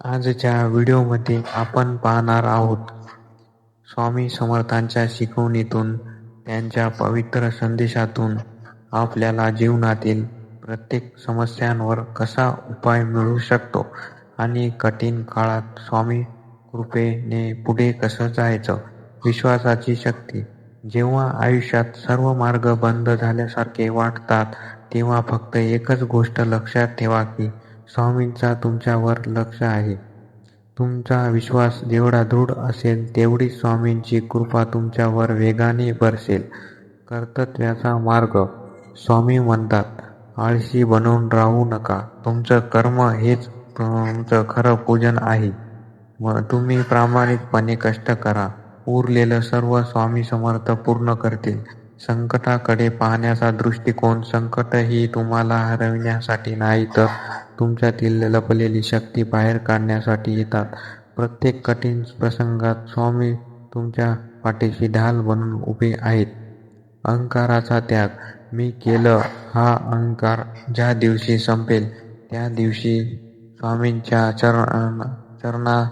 आजच्या व्हिडिओमध्ये आपण पाहणार आहोत स्वामी समर्थांच्या शिकवणीतून त्यांच्या पवित्र संदेशातून आपल्याला जीवनातील प्रत्येक समस्यांवर कसा उपाय मिळू शकतो आणि कठीण काळात स्वामी कृपेने पुढे कसं जायचं विश्वासाची शक्ती. जेव्हा आयुष्यात सर्व मार्ग बंद झाल्यासारखे वाटतात तेव्हा फक्त एकच गोष्ट लक्षात ठेवा की स्वामींचा तुमच्यावर लक्ष आहे. तुमचा विश्वास जेवढा दृढ असेल तेवढी स्वामींची कृपा तुमच्यावर वेगाने बरसेल. कर्तव्याचा मार्ग. स्वामी म्हणतात आळशी बनवून राहू नका. तुमचं कर्म हेच तुमचं खरं पूजन आहे. मग तुम्ही प्रामाणिकपणे कष्ट करा. उरलेलं सर्व स्वामी समर्थ पूर्ण करतील. संकटाकडे पाहण्याचा दृष्टिकोन संकट ही तुम्हाला हरविण्यासाठी नाही तर तुमच्यातील लपलेली शक्ती बाहेर काढण्यासाठी येतात. प्रत्येक कठीण प्रसंगात स्वामी तुमच्या पाठीशी ढाल बनून उभे आहेत. अहंकाराचा त्याग. मी केलं हा अहंकार ज्या दिवशी संपेल त्या दिवशी स्वामींच्या चरण चरणा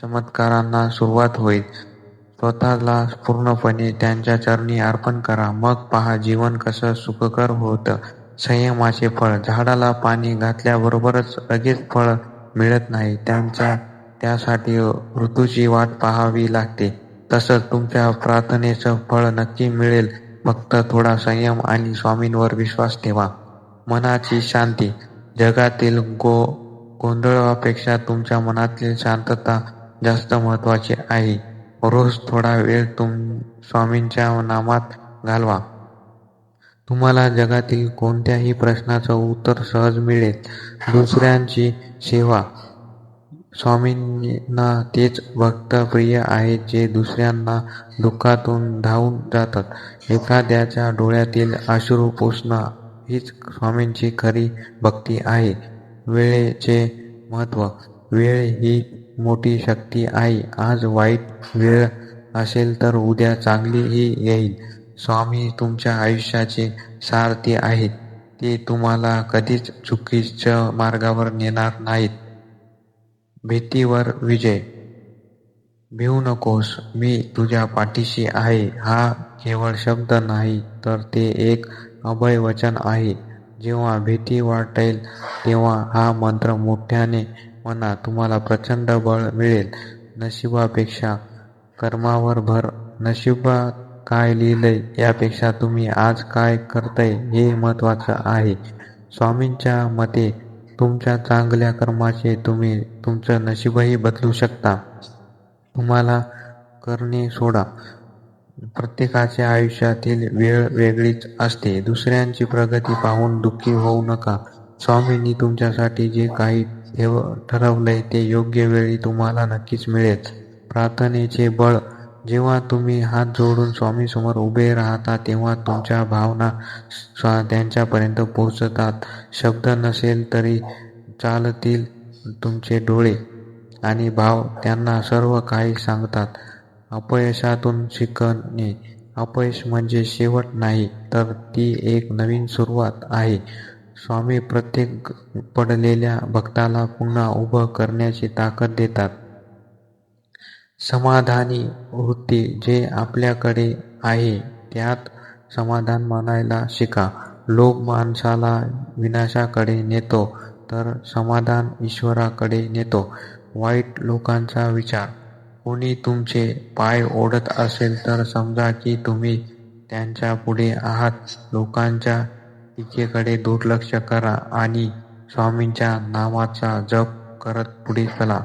चमत्कारांना सुरुवात होईल. स्वतःला पूर्णपणे त्यांच्या चरणी अर्पण करा. मग पहा जीवन कसं सुखकर होतं. संयमाचे फळ. झाडाला पाणी घातल्याबरोबरच लगेच फळ मिळत नाही. त्यांच्या त्यासाठी ऋतूची वाट पाहावी लागते. तसंच तुमच्या प्रार्थनेचं फळ नक्की मिळेल. फक्त थोडा संयम आणि स्वामींवर विश्वास ठेवा. मनाची शांती. जगातील गो गोंधळापेक्षा तुमच्या मनातील शांतता जास्त महत्वाची आहे. रोज थोडा वेळ तुम स्वामींच्या नामात घालवा. तुम्हाला जगातील कोणत्याही प्रश्नाचं उत्तर सहज मिळेल. दुसऱ्यांची सेवा. स्वामींना तेच भक्त प्रिय आहेत जे दुसऱ्यांना दुःखातून धावून जातात. एखाद्याच्या डोळ्यातील अश्रू पुसणं हीच स्वामींची खरी भक्ती आहे. वेळेचे महत्त्व वेळ ही मोठी शक्ती आहे. आज वाईट वेळ असेल तर उद्या चांगलीही येईल. स्वामी तुमच्या आयुष्याचे सारथी आहेत. ते तुम्हाला कधीच चुकीच्या मार्गावर नेणार नाहीत. भीतीवर विजय. भिवू नकोस मी तुझ्या पाठीशी आहे. हा केवळ शब्द नाही तर ते एक अभय वचन आहे. जेव्हा भीती वाटेल तेव्हा हा मंत्र मोठ्याने म्हणा तुम्हाला प्रचंड बळ मिळेल. नशिबापेक्षा कर्मावर भर. नशिबात काय लिहिलंय यापेक्षा तुम्ही आज काय करताय हे महत्वाचं आहे. स्वामींच्या मते तुमच्या चांगल्या कर्माचे तुम्ही तुमचं नशीबही बदलू शकता. तुम्हाला करणे सोडा. प्रत्येकाच्या आयुष्यातील वेळ वेगळीच असते. दुसऱ्यांची प्रगती पाहून दुःखी होऊ नका. स्वामींनी तुमच्यासाठी जे काही ठेव ठरवलंय ते योग्य वेळी तुम्हाला नक्कीच मिळेल. प्रार्थनेचे बळ. जेव्हा तुम्ही हात जोडून स्वामी समोर उभे राहता तेव्हा तुमच्या भावना त्यांच्यापर्यंत पोहोचतात. शब्द नसेल तरी चालतील तुमचे डोळे आणि भाव त्यांना सर्व काही सांगतात. अपयशातून शिकणे. अपयश म्हणजे शेवट नाही तर ती एक नवीन सुरुवात आहे. स्वामी प्रत्येक पडलेल्या भक्ताला पुन्हा उभं करण्याची ताकद देतात. समाधानी वृत्ती जे आपल्याकडे आहे त्यात समाधान मानायला शिका. लोक माणसाला विनाशाकडे नेतो तर समाधान ईश्वराकडे नेतो. वाईट लोकांचा विचार कोणी तुमचे पाय ओढत असेल तर समजा की तुम्ही त्यांच्या पुढे आहात. लोकांच्या तिच्याकडे दुर्लक्ष करा आणि स्वामींच्या नावाचा जप करत पुढे चला.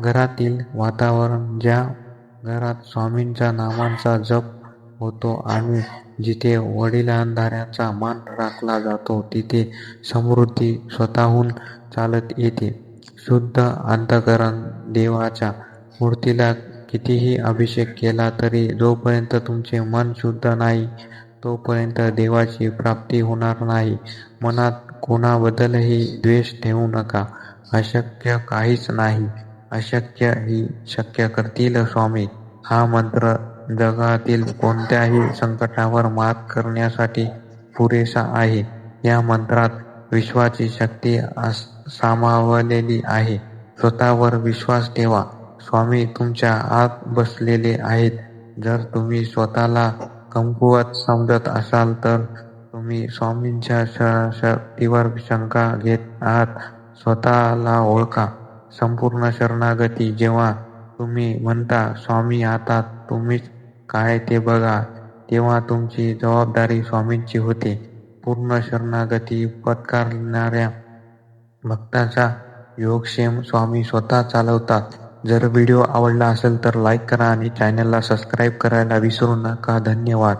घरातील वातावरण ज्या घरात स्वामींच्या नामांचा जप होतो आणि जिथे वडिलांधाऱ्यांचा मान राखला जातो तिथे समृद्धी स्वतःहून चालत येते. शुद्ध अंतकरण देवाच्या मूर्तीला कितीही अभिषेक केला तरी जोपर्यंत तुमचे मन शुद्ध नाही तोपर्यंत देवाची प्राप्ती होणार नाही. मनात कोणाबद्दलही द्वेष ठेवू नका. अशक्य काहीच नाही. अशक्य ही शक्य करतील स्वामी. हा मंत्र जगातील कोणत्याही संकटावर मात करण्यासाठी पुरेसा आहे. या मंत्रात विश्वाची शक्ती सामावलेली आहे. स्वतःवर विश्वास ठेवा. स्वामी तुमच्या आत बसलेले आहेत. जर तुम्ही स्वतःला कमकुवत समजत असाल तर तुम्ही स्वामींच्या शक्तीवर शंका घेत आहात. स्वतःला ओळखा. संपूर्ण शरणागती जेव्हा तुम्ही म्हणता स्वामी आता तुम्हीच काय ते बघा तेव्हा तुमची जबाबदारी स्वामींची होते. पूर्ण शरणागती पत्कारणाऱ्या भक्ताचा योगक्षेम स्वामी स्वतः चालवतात. जर व्हिडिओ आवडला असेल तर लाईक करा आणि चॅनलला सबस्क्राईब करायला विसरू नका. धन्यवाद.